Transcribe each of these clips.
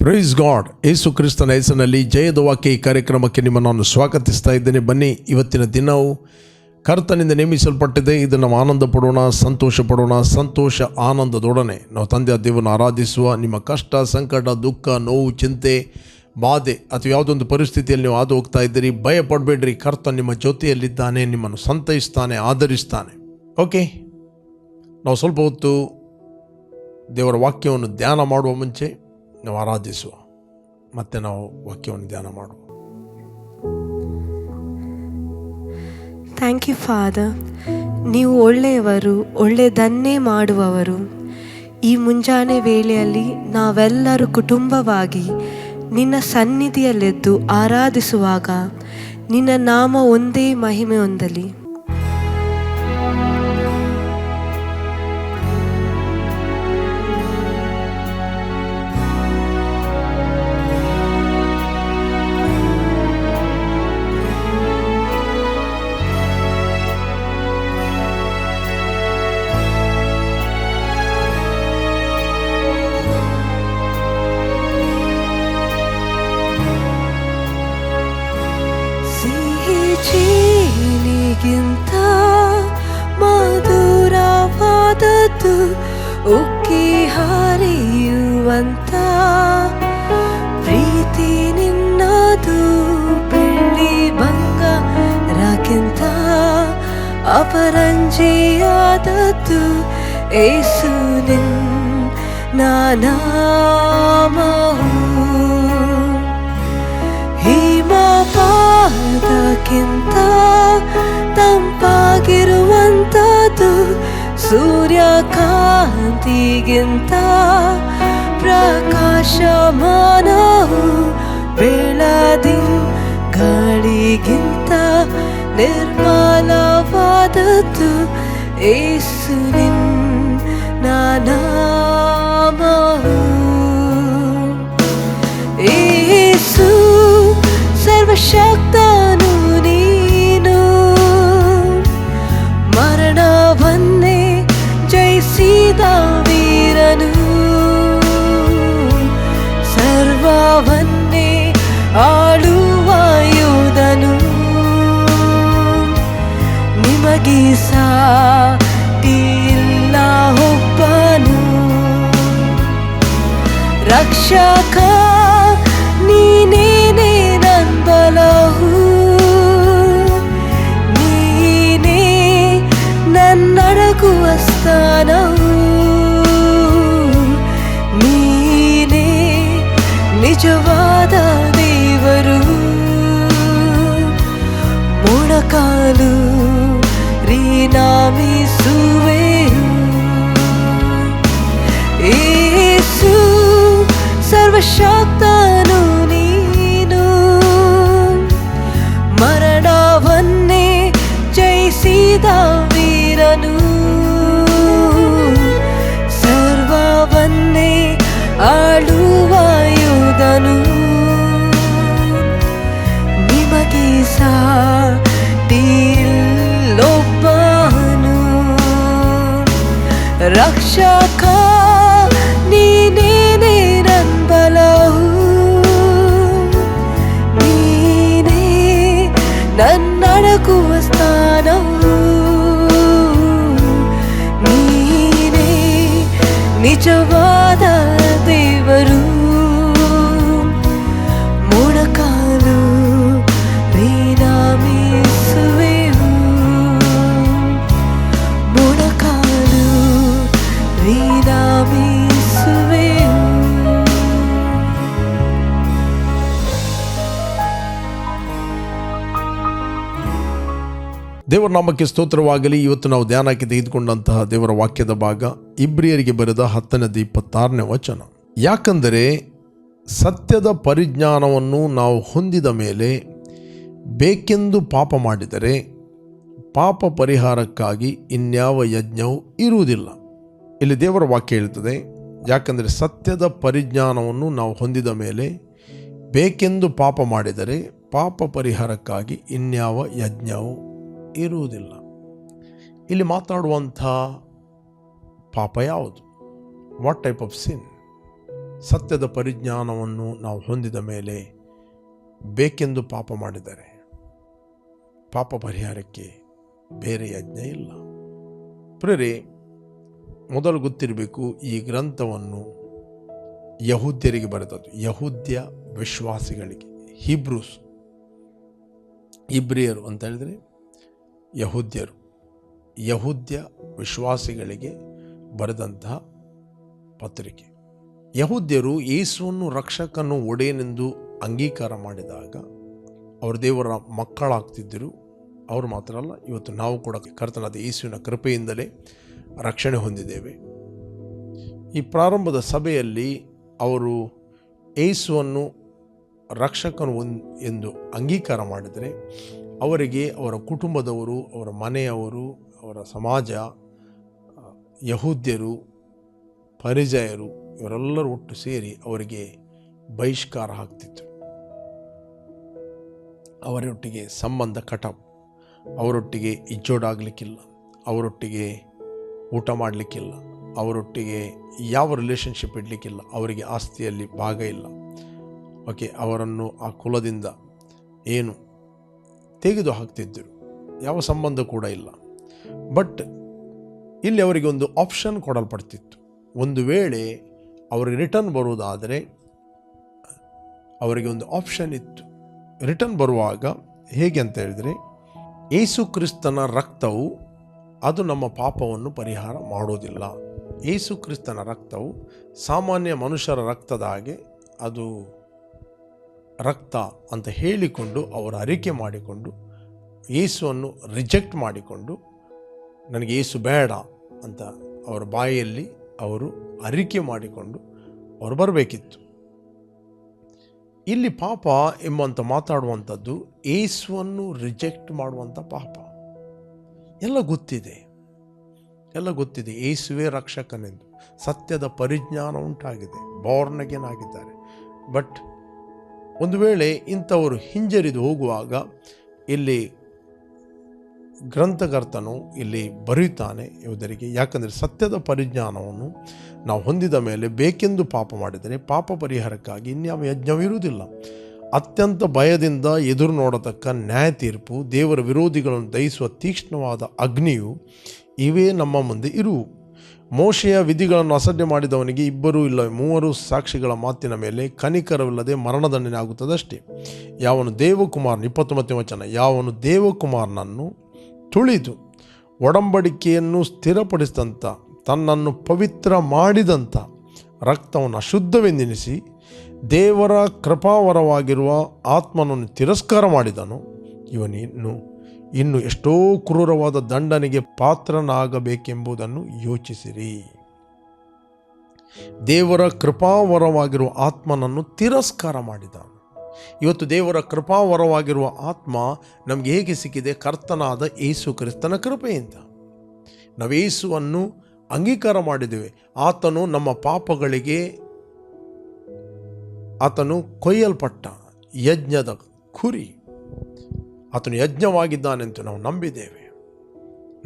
Praise God ಏಸು ಕ್ರಿಸ್ತನ ಹೆಸರಿನಲ್ಲಿ ಜಯದ ವಾಕ್ಯ ಈ ಕಾರ್ಯಕ್ರಮಕ್ಕೆ ನಿಮ್ಮನ್ನು ನಾನು ಸ್ವಾಗತಿಸ್ತಾ ಇದ್ದೇನೆ. ಬನ್ನಿ, ಇವತ್ತಿನ ದಿನವು ಕರ್ತನಿಂದ ನೇಮಿಸಲ್ಪಟ್ಟಿದೆ. ಇದನ್ನು ನಾವು ಆನಂದ ಪಡೋಣ ಸಂತೋಷ ಪಡೋಣ ಸಂತೋಷ ಆನಂದದೊಡನೆ. ನಾವು ತಂದೆಯ ದೇವರನ್ನು ಆರಾಧಿಸುವ ನಿಮ್ಮ ಕಷ್ಟ, ಸಂಕಟ, ದುಃಖ, ನೋವು, ಚಿಂತೆ, ಬಾಧೆ ಅಥವಾ ಯಾವುದೊಂದು ಪರಿಸ್ಥಿತಿಯಲ್ಲಿ ನೀವು ಹಾದು ಹೋಗ್ತಾ ಇದ್ದೀರಿ ಭಯ ಪಡಬೇಡ್ರಿ ಕರ್ತ ನಿಮ್ಮ ಜೊತೆಯಲ್ಲಿದ್ದಾನೆ, ನಿಮ್ಮನ್ನು ಸಂತೈಸ್ತಾನೆ ಆಧರಿಸ್ತಾನೆ ಓಕೆ ನಾವು ಸ್ವಲ್ಪ ಹೊತ್ತು ದೇವರ ವಾಕ್ಯವನ್ನು ಧ್ಯಾನ ಮಾಡುವ ಮುಂಚೆ ನಾವು ಆರಾಧಿಸುವ. ಮತ್ತೆ ನಾವು ವಾಕ್ಯವನ್ನು ಧ್ಯಾನ ಮಾಡುವ. ಥ್ಯಾಂಕ್ ಯು ಫಾದರ್ ನೀವು ಒಳ್ಳೆಯವರು, ಒಳ್ಳೆಯದನ್ನೇ ಮಾಡುವವರು. ಈ ಮುಂಜಾನೆ ವೇಳೆಯಲ್ಲಿ ನಾವೆಲ್ಲರೂ ಕುಟುಂಬವಾಗಿ ನಿನ್ನ ಸನ್ನಿಧಿಯಲ್ಲೆದ್ದು ಆರಾಧಿಸುವಾಗ ನಿನ್ನ ನಾಮ ಒಂದೇ ಮಹಿಮೆ ಹೊಂದಲಿ ಅಪರಂಜಿಯಾದದ್ದು ಏಸು ನಿನ್ ನಾಮವು ಹಿಮಪಾದಕ್ಕಿಂತ ತಂಪಾಗಿರುವಂಥದ್ದು ಸೂರ್ಯಕಾಂತಿಗಿಂತ ಪ್ರಕಾಶಮಾನವು ಬೆಳದಿನ್ ಗಾಳಿಗಿಂತ ನಿರ್ಮಲವಾದದ್ದು ಏಸು ನಿನ್ ನಾಮವು ಸಾಟಿಲ್ಲ ಒಬ್ಬನು. ರಕ್ಷಕ ನೀನೇನೆ ನಂಬಲಹು. ನೀನೇ ನನ್ನಡಗುವ ಸ್ಥಾನವು. ನೀನೇ ನಿಜವಾದ ದೇವರು. ಮೊಣಕಾಲು shock ರಕ್ಷಕ ನೀನೇನೆ ನಂಬಲಹು ನೀನೇ ನನ್ನಡಗುವ ಸ್ಥಾನವು ನೀನೇ ನಿಜವಾದ ದೇವರ ನಾಮಕ್ಕೆ ಸ್ತೋತ್ರವಾಗಲಿ. ಇವತ್ತು ನಾವು ಧ್ಯಾನಕ್ಕೆ ತೆಗೆದುಕೊಂಡಂತಹ ದೇವರ ವಾಕ್ಯದ ಭಾಗ ಇಬ್ರಿಯರಿಗೆ ಬರೆದ ಹತ್ತನೇದು ಇಪ್ಪತ್ತಾರನೇ ವಚನ. ಯಾಕಂದರೆ ಸತ್ಯದ ಪರಿಜ್ಞಾನವನ್ನು ನಾವು ಹೊಂದಿದ ಮೇಲೆ ಬೇಕೆಂದು ಪಾಪ ಮಾಡಿದರೆ ಪಾಪ ಪರಿಹಾರಕ್ಕಾಗಿ ಇನ್ಯಾವ ಯಜ್ಞವೂ ಇರುವುದಿಲ್ಲ. ಇಲ್ಲಿ ದೇವರ ವಾಕ್ಯ ಹೇಳ್ತದೆ ಯಾಕಂದರೆ ಸತ್ಯದ ಪರಿಜ್ಞಾನವನ್ನು ನಾವು ಹೊಂದಿದ ಮೇಲೆ ಬೇಕೆಂದು ಪಾಪ ಮಾಡಿದರೆ ಪಾಪ ಪರಿಹಾರಕ್ಕಾಗಿ ಇನ್ಯಾವ ಯಜ್ಞವೂ ಇರುವುದಿಲ್ಲ. ಇಲ್ಲಿ ಮಾತನಾಡುವಂಥ ಪಾಪ ಯಾವುದು? ವಾಟ್ ಟೈಪ್ ಆಫ್ ಸಿನ್ ಸತ್ಯದ ಪರಿಜ್ಞಾನವನ್ನು ನಾವು ಹೊಂದಿದ ಮೇಲೆ ಬೇಕೆಂದು ಪಾಪ ಮಾಡಿದರೆ ಪಾಪ ಪರಿಹಾರಕ್ಕೆ ಬೇರೆ ಯಜ್ಞ ಇಲ್ಲ. ಪ್ರೇರೆ ಮೊದಲು ಗೊತ್ತಿರಬೇಕು ಈ ಗ್ರಂಥವನ್ನು ಯಹೂದ್ಯರಿಗೆ ಬರೆದದ್ದು. ಯಹೂದ್ಯ ವಿಶ್ವಾಸಿಗಳಿಗೆ, ಹಿಬ್ರೂಸ್ ಇಬ್ರಿಯರು ಅಂತ ಹೇಳಿದರೆ ಯಹೂದ್ಯರು, ಯಹೂದ್ಯ ವಿಶ್ವಾಸಿಗಳಿಗೆ ಬರೆದಂತಹ ಪತ್ರಿಕೆ. ಯಹೂದ್ಯರು ಯೇಸುವನ್ನು ರಕ್ಷಕನು ಒಡೆಯನೆಂದು ಅಂಗೀಕಾರ ಮಾಡಿದಾಗ ಅವರು ದೇವರ ಮಕ್ಕಳಾಗ್ತಿದ್ದರು. ಅವರು ಮಾತ್ರ ಅಲ್ಲ, ಇವತ್ತು ನಾವು ಕೂಡ ಕರ್ತನಾದ ಯೇಸುವಿನ ಕೃಪೆಯಿಂದಲೇ ರಕ್ಷಣೆ ಹೊಂದಿದ್ದೇವೆ. ಈ ಪ್ರಾರಂಭದ ಸಭೆಯಲ್ಲಿ ಅವರು ಯೇಸುವನ್ನು ರಕ್ಷಕನು ಒಂದು ಎಂದು ಅಂಗೀಕಾರ ಮಾಡಿದರೆ ಅವರಿಗೆ ಅವರ ಕುಟುಂಬದವರು, ಅವರ ಮನೆಯವರು, ಅವರ ಸಮಾಜ ಯಹೂದ್ಯರು, ಪರಿಜಯರು ಇವರೆಲ್ಲರೂ ಒಟ್ಟು ಸೇರಿ ಅವರಿಗೆ ಬಹಿಷ್ಕಾರ ಹಾಕ್ತಿತ್ತು. ಅವರೊಟ್ಟಿಗೆ ಸಂಬಂಧ ಕಟಪ್ ಅವರೊಟ್ಟಿಗೆ ಇಜ್ಜೋಡಾಗಲಿಕ್ಕಿಲ್ಲ ಅವರೊಟ್ಟಿಗೆ ಊಟ ಮಾಡಲಿಕ್ಕಿಲ್ಲ, ಅವರೊಟ್ಟಿಗೆ ಯಾವ ರಿಲೇಷನ್ಶಿಪ್ ಇಡಲಿಕ್ಕಿಲ್ಲ, ಅವರಿಗೆ ಆಸ್ತಿಯಲ್ಲಿ ಭಾಗ ಇಲ್ಲ. ಓಕೆ, ಅವರನ್ನು ಆ ಕುಲದಿಂದ ಏನು ತೆಗೆದು ಹಾಕ್ತಿದ್ದರು ಯಾವ ಸಂಬಂಧ ಕೂಡ ಇಲ್ಲ. ಬಟ್ ಇಲ್ಲಿ ಅವರಿಗೆ ಒಂದು ಆಪ್ಷನ್ ಕೊಡಲ್ಪಡ್ತಿತ್ತು. ಒಂದು ವೇಳೆ ಅವರಿಗೆ ರಿಟರ್ನ್ ಬರುವುದಾದರೆ, ಅವರಿಗೆ ಒಂದು ಆಪ್ಷನ್ ಇತ್ತು. ರಿಟರ್ನ್ ಬರುವಾಗ ಹೇಗೆ ಅಂತ ಹೇಳಿದರೆ, ಏಸು ಕ್ರಿಸ್ತನ ರಕ್ತವು ಅದು ನಮ್ಮ ಪಾಪವನ್ನು ಪರಿಹಾರ ಮಾಡೋದಿಲ್ಲ. ಏಸು ಕ್ರಿಸ್ತನ ರಕ್ತವು ಸಾಮಾನ್ಯ ಮನುಷ್ಯರ ರಕ್ತದ ಹಾಗೆ ಅದು ರಕ್ತ ಅಂತ ಹೇಳಿಕೊಂಡು ಅವರು ಅರಿಕೆ ಮಾಡಿಕೊಂಡು, ಯೇಸುವನ್ನು ರಿಜೆಕ್ಟ್ ಮಾಡಿಕೊಂಡು, ನನಗೆ ಏಸು ಬೇಡ ಅಂತ ಅವರ ಬಾಯಲ್ಲಿ ಅವರು ಅರಿಕೆ ಮಾಡಿಕೊಂಡು ಅವರು ಬರಬೇಕಿತ್ತು. ಇಲ್ಲಿ ಪಾಪ ಎಂಬಂತ ಮಾತಾಡುವಂಥದ್ದು ಏಸುವನ್ನು ರಿಜೆಕ್ಟ್ ಮಾಡುವಂಥ ಪಾಪ. ಎಲ್ಲ ಗೊತ್ತಿದೆ. ಎಲ್ಲ ಗೊತ್ತಿದೆ. ಏಸುವೆ ರಕ್ಷಕನೆಂದು. ಸತ್ಯದ ಪರಿಜ್ಞಾನ ಉಂಟಾಗಿದೆ. ಬಾರ್ನಗೇನಾಗಿದ್ದಾರೆ ಬಟ್ ಒಂದು ವೇಳೆ ಇಂಥವರು ಹಿಂಜರಿದು ಹೋಗುವಾಗ ಇಲ್ಲಿ ಗ್ರಂಥಕರ್ತನು ಇಲ್ಲಿ ಬರೆಯುತ್ತಾನೆ ಯೋಧರಿಗೆ, ಯಾಕಂದರೆ ಸತ್ಯದ ಪರಿಜ್ಞಾನವನ್ನು ನಾವು ಹೊಂದಿದ ಮೇಲೆ ಬೇಕೆಂದು ಪಾಪ ಮಾಡಿದರೆ ಪಾಪ ಪರಿಹಾರಕ್ಕಾಗಿ ಇನ್ಯಾವ ಯಜ್ಞವಿರುವುದಿಲ್ಲ. ಅತ್ಯಂತ ಭಯದಿಂದ ಎದುರು ನೋಡತಕ್ಕ ನ್ಯಾಯ ತೀರ್ಪು, ದೇವರ ವಿರೋಧಿಗಳನ್ನು ದಹಿಸುವ ತೀಕ್ಷ್ಣವಾದ ಅಗ್ನಿಯು ಇವೇ ನಮ್ಮ ಮುಂದೆ ಇರುವು. ಮೋಶೆಯ ವಿಧಿಗಳನ್ನು ಅಸಡ್ಡೆ ಮಾಡಿದವನಿಗೆ ಇಬ್ಬರೂ ಇಲ್ಲ, ಮೂವರು ಸಾಕ್ಷಿಗಳ ಮಾತಿನ ಮೇಲೆ ಕನಿಕರವಿಲ್ಲದೆ ಮರಣದಂಡನೆ ಆಗುತ್ತದೆ ಅಷ್ಟೇ ಯಾವನು ದೇವಕುಮಾರ್ನ, ಇಪ್ಪತ್ತೊಂಬತ್ತನೇ ವಚನ, ಯಾವನು ದೇವಕುಮಾರನನ್ನು ತುಳಿದು ಒಡಂಬಡಿಕೆಯನ್ನು ಸ್ಥಿರಪಡಿಸಿದಂಥ ತನ್ನನ್ನು ಪವಿತ್ರ ಮಾಡಿದಂಥ ರಕ್ತವನ್ನು ಅಶುದ್ಧವೆಂದೆನಿಸಿ ದೇವರ ಕೃಪಾವರವಾಗಿರುವ ಆತ್ಮನನ್ನು ತಿರಸ್ಕಾರ ಮಾಡಿದನು ಇವನಿನ್ನು ಇನ್ನು ಎಷ್ಟೋ ಕ್ರೂರವಾದ ದಂಡನೆಗೆ ಪಾತ್ರನಾಗಬೇಕೆಂಬುದನ್ನು ಯೋಚಿಸಿರಿ. ದೇವರ ಕೃಪಾವರವಾಗಿರುವ ಆತ್ಮನನ್ನು ತಿರಸ್ಕಾರ ಮಾಡಿದ ಇವತ್ತು ದೇವರ ಕೃಪಾವರವಾಗಿರುವ ಆತ್ಮ ನಮಗೆ ಹೇಗೆ ಸಿಕ್ಕಿದೆ? ಕರ್ತನಾದ ಏಸು ಕ್ರಿಸ್ತನ ಕೃಪೆಯಿಂದ. ನಾವೇಸುವನ್ನು ಅಂಗೀಕಾರ ಮಾಡಿದ್ದೇವೆ. ಆತನು ನಮ್ಮ ಪಾಪಗಳಿಗೆ ಆತನು ಕೊಯ್ಯಲ್ಪಟ್ಟ ಯಜ್ಞದ ಕುರಿ. ಆತನು ಯಜ್ಞವಾಗಿದ್ದಾನೆಂದು ನಾವು ನಂಬಿದ್ದೇವೆ.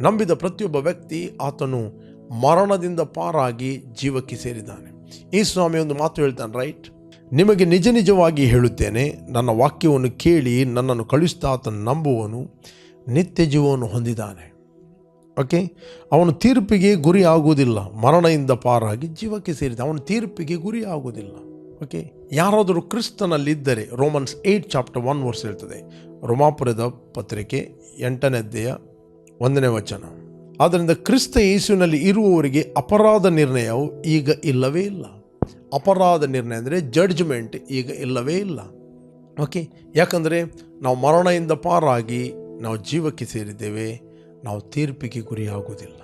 ನಂಬಿದ ಪ್ರತಿಯೊಬ್ಬ ವ್ಯಕ್ತಿ ಆತನು ಮರಣದಿಂದ ಪಾರಾಗಿ ಜೀವಕ್ಕೆ ಸೇರಿದ್ದಾನೆ. ಈ ಸ್ವಾಮಿ ಒಂದು ಮಾತು ಹೇಳ್ತಾನೆ, ರೈಟ್, ನಿಮಗೆ ನಿಜ ನಿಜವಾಗಿ ಹೇಳುತ್ತೇನೆ, ನನ್ನ ವಾಕ್ಯವನ್ನು ಕೇಳಿ ನನ್ನನ್ನು ಕಳಿಸ್ತಾ ಆತನು ನಂಬುವನು ನಿತ್ಯ ಜೀವವನ್ನು ಹೊಂದಿದ್ದಾನೆ. ಓಕೆ, ಅವನು ತೀರ್ಪಿಗೆ ಗುರಿ ಆಗುವುದಿಲ್ಲ ಮರಣದಿಂದ ಪಾರಾಗಿ ಜೀವಕ್ಕೆ ಸೇರಿದ ಅವನು ತೀರ್ಪಿಗೆ ಗುರಿ ಆಗುವುದಿಲ್ಲ ಓಕೆ ಯಾರಾದರೂ ಕ್ರಿಸ್ತನಲ್ಲಿದ್ದರೆ Romans eight chapter one verse ಹೇಳ್ತದೆ. ರೋಮಾಪುರದ ಪತ್ರಿಕೆ ಎಂಟನೇದ್ದೆಯ ಒಂದನೇ ವಚನ. ಆದ್ದರಿಂದ ಕ್ರಿಸ್ತ ಯೇಸುವಿನಲ್ಲಿ ಇರುವವರಿಗೆ ಅಪರಾಧ ನಿರ್ಣಯವು ಈಗ ಇಲ್ಲವೇ ಇಲ್ಲ. ಅಪರಾಧ ನಿರ್ಣಯ ಅಂದರೆ ಜಡ್ಜ್ಮೆಂಟ್ ಈಗ ಇಲ್ಲವೇ ಇಲ್ಲ. ಓಕೆ ಯಾಕಂದರೆ ನಾವು ಮರಣದಿಂದ ಪಾರಾಗಿ ನಾವು ಜೀವಕ್ಕೆ ಸೇರಿದ್ದೇವೆ, ನಾವು ತೀರ್ಪಿಗೆ ಗುರಿಯಾಗುವುದಿಲ್ಲ.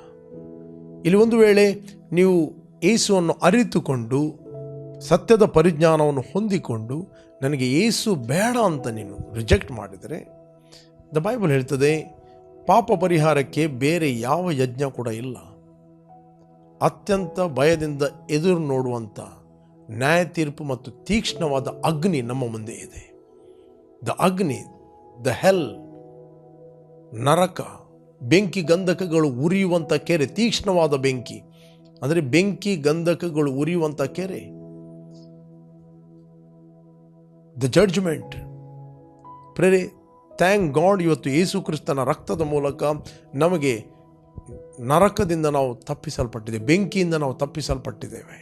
ಇಲ್ಲಿ ಒಂದು ವೇಳೆ ನೀವು ಏಸುವನ್ನು ಅರಿತುಕೊಂಡು ಸತ್ಯದ ಪರಿಜ್ಞಾನವನ್ನು ಹೊಂದಿಕೊಂಡು ನನಗೆ ಏಸು ಬೇಡ ಅಂತ ನೀನು ರಿಜೆಕ್ಟ್ ಮಾಡಿದರೆ, ದ ಬೈಬಲ್ ಹೇಳ್ತದೆ, ಪಾಪ ಪರಿಹಾರಕ್ಕೆ ಬೇರೆ ಯಾವ ಯಜ್ಞ ಕೂಡ ಇಲ್ಲ. ಅತ್ಯಂತ ಭಯದಿಂದ ಎದುರು ನೋಡುವಂಥ ನ್ಯಾಯ ತೀರ್ಪು ಮತ್ತು ತೀಕ್ಷ್ಣವಾದ ಅಗ್ನಿ ನಮ್ಮ ಮುಂದೆ ಇದೆ. ದ ಅಗ್ನಿ, ದ ಹೆಲ್, ನರಕ, ಬೆಂಕಿ ಗಂಧಕಗಳು ಉರಿಯುವಂಥ ಕೆರೆ, ತೀಕ್ಷ್ಣವಾದ ಬೆಂಕಿ. ಅಂದರೆ ಬೆಂಕಿ ಗಂಧಕಗಳು ಉರಿಯುವಂಥ ಕೆರೆ. ದ ಜಡ್ಜ್ಮೆಂಟ್ ಪ್ರೇರೆ ಥ್ಯಾಂಕ್ ಗಾಡ್ ಇವತ್ತು ಯೇಸು ಕ್ರಿಸ್ತನ ರಕ್ತದ ಮೂಲಕ ನಮಗೆ ನರಕದಿಂದ ನಾವು ತಪ್ಪಿಸಲ್ಪಟ್ಟಿದ್ದೇವೆ ಬೆಂಕಿಯಿಂದ ನಾವು ತಪ್ಪಿಸಲ್ಪಟ್ಟಿದ್ದೇವೆ.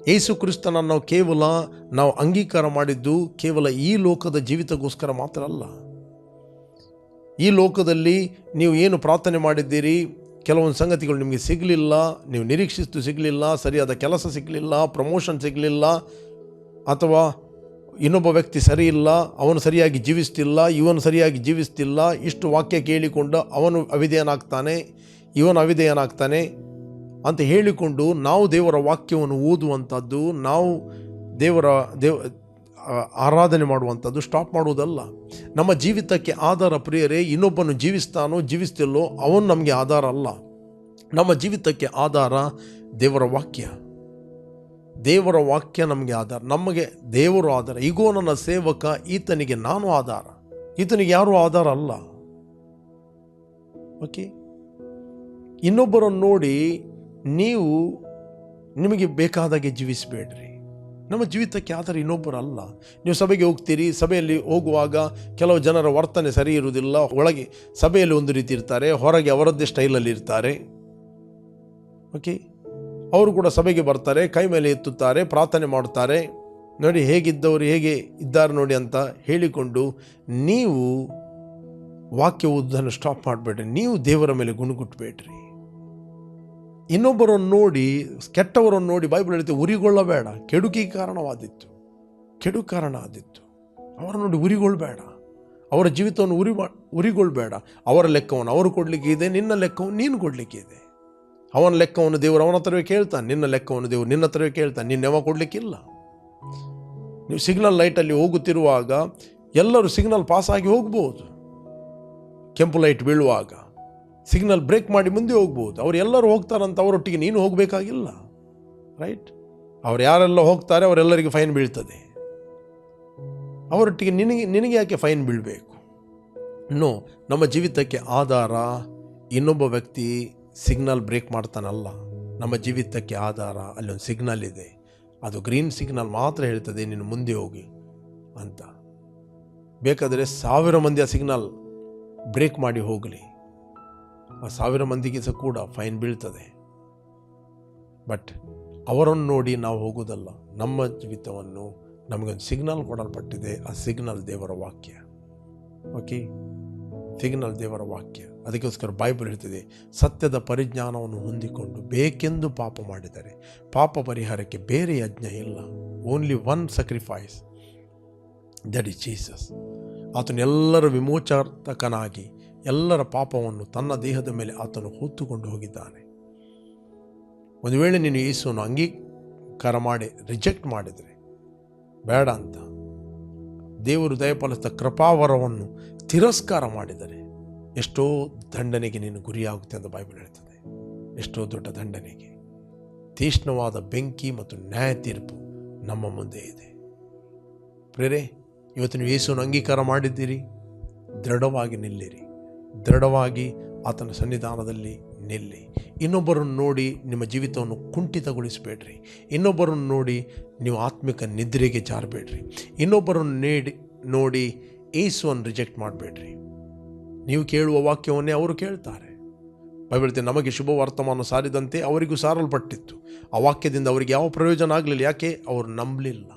ಯೇಸು ಕ್ರಿಸ್ತನ ನಾವು ಕೇವಲ ನಾವು ಅಂಗೀಕಾರ ಮಾಡಿದ್ದು ಕೇವಲ ಈ ಲೋಕದ ಜೀವಿತಗೋಸ್ಕರ ಮಾತ್ರ ಅಲ್ಲ. ಈ ಲೋಕದಲ್ಲಿ ನೀವು ಏನು ಪ್ರಾರ್ಥನೆ ಮಾಡಿದ್ದೀರಿ, ಕೆಲವೊಂದು ಸಂಗತಿಗಳು ನಿಮಗೆ ಸಿಗಲಿಲ್ಲ, ನೀವು ನಿರೀಕ್ಷಿಸಿದ್ದು ಸಿಗಲಿಲ್ಲ, ಸರಿಯಾದ ಕೆಲಸ ಸಿಗಲಿಲ್ಲ ಪ್ರಮೋಷನ್ ಸಿಗಲಿಲ್ಲ, ಅಥವಾ ಇನ್ನೊಬ್ಬ ವ್ಯಕ್ತಿ ಸರಿ ಇಲ್ಲ, ಅವನು ಸರಿಯಾಗಿ ಜೀವಿಸ್ತಿಲ್ಲ, ಇವನು ಸರಿಯಾಗಿ ಜೀವಿಸ್ತಿಲ್ಲ, ಇಷ್ಟು ವಾಕ್ಯ ಕೇಳಿಕೊಂಡು ಅವನು ಅವಿಧೇಯನಾಗ್ತಾನೆ, ಇವನು ಅವಿಧೇಯನಾಗ್ತಾನೆ ಅಂತ ಹೇಳಿಕೊಂಡು ನಾವು ದೇವರ ವಾಕ್ಯವನ್ನು ಓದುವಂಥದ್ದು, ನಾವು ದೇವರ ದೇವ ಆರಾಧನೆ ಮಾಡುವಂಥದ್ದು ಸ್ಟಾಪ್ ಮಾಡುವುದಲ್ಲ. ನಮ್ಮ ಜೀವಿತಕ್ಕೆ ಆಧಾರ ಪ್ರಿಯರೇ, ಇನ್ನೊಬ್ಬನು ಜೀವಿಸ್ತಾನೋ, ಜೀವಿಸ್ತಿಲ್ಲೋ, ಅವನು ನಮಗೆ ಆಧಾರ ಅಲ್ಲ. ನಮ್ಮ ಜೀವಿತಕ್ಕೆ ಆಧಾರ ದೇವರ ವಾಕ್ಯ. ದೇವರ ವಾಕ್ಯ ನಮಗೆ ಆಧಾರ. ನಮಗೆ ದೇವರು ಆಧಾರ. ಈಗೋ ನನ್ನ ಸೇವಕ, ಈತನಿಗೆ ನಾನು ಆಧಾರ. ಈತನಿಗೆ ಯಾರೂ ಆಧಾರ ಅಲ್ಲ. ಓಕೆ ಇನ್ನೊಬ್ಬರನ್ನು ನೋಡಿ ನೀವು ನಿಮಗೆ ಬೇಕಾದಾಗೆ ಜೀವಿಸಬೇಡ್ರಿ. ನಮ್ಮ ಜೀವಿತಕ್ಕೆ ಆಧಾರ ಇನ್ನೊಬ್ಬರಲ್ಲ. ನೀವು ಸಭೆಗೆ ಹೋಗ್ತೀರಿ, ಸಭೆಯಲ್ಲಿ ಹೋಗುವಾಗ ಕೆಲವು ಜನರ ವರ್ತನೆ ಸರಿ ಇರುವುದಿಲ್ಲ. ಒಳಗೆ ಸಭೆಯಲ್ಲಿ ಒಂದು ರೀತಿ ಇರ್ತಾರೆ, ಹೊರಗೆ ಅವರದ್ದೇ ಸ್ಟೈಲಲ್ಲಿ ಇರ್ತಾರೆ. ಓಕೆ ಅವರು ಕೂಡ ಸಭೆಗೆ ಬರ್ತಾರೆ, ಕೈ ಮೇಲೆ ಎತ್ತುತ್ತಾರೆ, ಪ್ರಾರ್ಥನೆ ಮಾಡುತ್ತಾರೆ. ನೋಡಿ, ಹೇಗಿದ್ದವರು ಹೇಗೆ ಇದ್ದಾರೆ ನೋಡಿ ಅಂತ ಹೇಳಿಕೊಂಡು ನೀವು ವಾಕ್ಯ ಓದೋದನ್ನು ಸ್ಟಾಪ್ ಮಾಡಬೇಡ್ರಿ. ನೀವು ದೇವರ ಮೇಲೆ ಗುಣಗುಟ್ಟಬೇಡ್ರಿ. ಇನ್ನೊಬ್ಬರನ್ನು ನೋಡಿ, ಕೆಟ್ಟವರನ್ನು ನೋಡಿ ಬೈಬಲ್ ಹೇಳುತ್ತೆ ಉರಿಗೊಳ್ಳಬೇಡ. ಕೆಡುಕಿ ಕಾರಣವಾದಿತ್ತು ಕೆಡು ಕಾರಣ ಆದಿತ್ತು ಅವರ ನೋಡಿ ಉರಿಗೊಳ್ಬೇಡ ಅವರ ಜೀವಿತವನ್ನು ಉರಿ ಮಾ ಉರಿಗೊಳ್ಬೇಡ ಅವರ ಲೆಕ್ಕವನ್ನು ಅವರು ಕೊಡಲಿಕ್ಕೆ ಇದೆ, ನಿನ್ನ ಲೆಕ್ಕವನ್ನು ನೀನು ಕೊಡಲಿಕ್ಕೆ ಇದೆ. ಅವನ ಲೆಕ್ಕವನ್ನು ದೇವರು ಅವನ ಹತ್ರವೇ ಕೇಳ್ತಾನೆ. ನಿನ್ನ ಲೆಕ್ಕವನ್ನು ದೇವರು ನಿನ್ನ ಹತ್ರವೇ ಕೇಳ್ತಾನೆ. ನೀನು ಯಾವ ಕೊಡಲಿಕ್ಕಿಲ್ಲ. ನೀವು ಸಿಗ್ನಲ್ ಲೈಟಲ್ಲಿ ಹೋಗುತ್ತಿರುವಾಗ ಎಲ್ಲರೂ ಸಿಗ್ನಲ್ ಪಾಸ್ ಆಗಿ ಹೋಗ್ಬೋದು. ಕೆಂಪು ಲೈಟ್ ಬೀಳುವಾಗ ಸಿಗ್ನಲ್ ಬ್ರೇಕ್ ಮಾಡಿ ಮುಂದೆ ಹೋಗ್ಬೋದು. ಅವ್ರು ಎಲ್ಲರೂ ಹೋಗ್ತಾರಂತ ಅವರೊಟ್ಟಿಗೆ ನೀನು ಹೋಗಬೇಕಾಗಿಲ್ಲ. ರೈಟ್? ಅವ್ರು ಯಾರೆಲ್ಲ ಹೋಗ್ತಾರೆ ಅವರೆಲ್ಲರಿಗೆ ಫೈನ್ ಬೀಳ್ತದೆ. ಅವರೊಟ್ಟಿಗೆ ನಿನಗೆ ನಿನಗೆ ಯಾಕೆ ಫೈನ್ ಬೀಳಬೇಕು? ನೋ ನಮ್ಮ ಜೀವಿತಕ್ಕೆ ಆಧಾರ ಇನ್ನೊಬ್ಬ ವ್ಯಕ್ತಿ ಸಿಗ್ನಲ್ ಬ್ರೇಕ್ ಮಾಡ್ತಾನಲ್ಲ, ನಮ್ಮ ಜೀವಿತಕ್ಕೆ ಆಧಾರ, ಅಲ್ಲೊಂದು ಸಿಗ್ನಲ್ ಇದೆ. ಅದು ಗ್ರೀನ್ ಸಿಗ್ನಲ್ ಮಾತ್ರ ಹೇಳ್ತದೆ, ನೀನು ಮುಂದೆ ಹೋಗಿ ಅಂತ. ಬೇಕಾದರೆ ಸಾವಿರ ಮಂದಿ ಆ ಸಿಗ್ನಲ್ ಬ್ರೇಕ್ ಮಾಡಿ ಹೋಗಲಿ. ಆ ಸಾವಿರ ಮಂದಿಗೆ ಸಹ ಕೂಡ ಫೈನ್ ಬೀಳ್ತದೆ. ಬಟ್ ಅವರನ್ನು ನೋಡಿ ನಾವು ಹೋಗೋದಲ್ಲ ನಮ್ಮ ಜೀವಿತವನ್ನು ನಮಗೊಂದು ಸಿಗ್ನಲ್ ಕೊಡಲ್ಪಟ್ಟಿದೆ, ಆ ಸಿಗ್ನಲ್ ದೇವರ ವಾಕ್ಯ. ಓಕೆ? ಸಿಗ್ನಲ್ ದೇವರ ವಾಕ್ಯ. ಅದಕ್ಕೋಸ್ಕರ ಬೈಬಲ್ ಹೇಳ್ತಿದೆ, ಸತ್ಯದ ಪರಿಜ್ಞಾನವನ್ನು ಹೊಂದಿಕೊಂಡು ಬೇಕೆಂದು ಪಾಪ ಮಾಡಿದರೆ ಪಾಪ ಪರಿಹಾರಕ್ಕೆ ಬೇರೆ ಯಜ್ಞ ಇಲ್ಲ. Only one sacrifice that is Jesus ಆತನು ಎಲ್ಲರ ವಿಮೋಚಾರ್ಥಕನಾಗಿ ಎಲ್ಲರ ಪಾಪವನ್ನು ತನ್ನ ದೇಹದ ಮೇಲೆ ಆತನು ಹೊತ್ತುಕೊಂಡು ಹೋಗಿದ್ದಾನೆ. ಒಂದು ವೇಳೆ ನೀನು ಯೇಸುವನ್ನು ಅಂಗೀಕಾರ ಮಾಡಿ ರಿಜೆಕ್ಟ್ ಮಾಡಿದರೆ ಬೇಡ ಅಂತ. ದೇವರು ದಯಪಾಲಿಸಿದ ಕೃಪಾವರವನ್ನು ತಿರಸ್ಕಾರ ಮಾಡಿದರೆ ಎಷ್ಟೋ ದಂಡನೆಗೆ ನೀನು ಗುರಿಯಾಗುತ್ತೆ ಅಂತ ಬೈಬಲ್ ಹೇಳ್ತದೆ. ಎಷ್ಟೋ ದೊಡ್ಡ ದಂಡನೆಗೆ. ತೀಕ್ಷ್ಣವಾದ ಬೆಂಕಿ ಮತ್ತು ನ್ಯಾಯ ತೀರ್ಪು ನಮ್ಮ ಮುಂದೆ ಇದೆ. ಪ್ರೇರೆ, ಇವತ್ತು ನೀವು ಯೇಸುವನ್ನು ಅಂಗೀಕಾರ ಮಾಡಿದ್ದೀರಿ. ದೃಢವಾಗಿ ನಿಲ್ಲಿರಿ. ದೃಢವಾಗಿ ಆತನ ಸನ್ನಿಧಾನದಲ್ಲಿ ನಿಲ್ಲಿ. ಇನ್ನೊಬ್ಬರನ್ನು ನೋಡಿ ನಿಮ್ಮ ಜೀವಿತವನ್ನು ಕುಂಠಿತಗೊಳಿಸಬೇಡ್ರಿ. ಇನ್ನೊಬ್ಬರನ್ನು ನೋಡಿ ನೀವು ಆತ್ಮಿಕ ನಿದ್ರೆಗೆ ಜಾರಬೇಡ್ರಿ. ಇನ್ನೊಬ್ಬರನ್ನು ನೀಡಿ, ನೋಡಿ ಏಸುವನ್ನು ರಿಜೆಕ್ಟ್ ಮಾಡಬೇಡ್ರಿ. ನೀವು ಕೇಳುವ ವಾಕ್ಯವನ್ನೇ ಅವರು ಕೇಳ್ತಾರೆ. ಬೈಬಲ್ತೆ ನಮಗೆ ಶುಭ ವರ್ತಮಾನ ಸಾರಿದಂತೆ ಅವರಿಗೂ ಸಾರಲ್ಪಟ್ಟಿತ್ತು. ಆ ವಾಕ್ಯದಿಂದ ಅವರಿಗೆ ಯಾವ ಪ್ರಯೋಜನ ಆಗಲಿಲ್ಲ, ಯಾಕೆ? ಅವರು ನಂಬಲಿಲ್ಲ.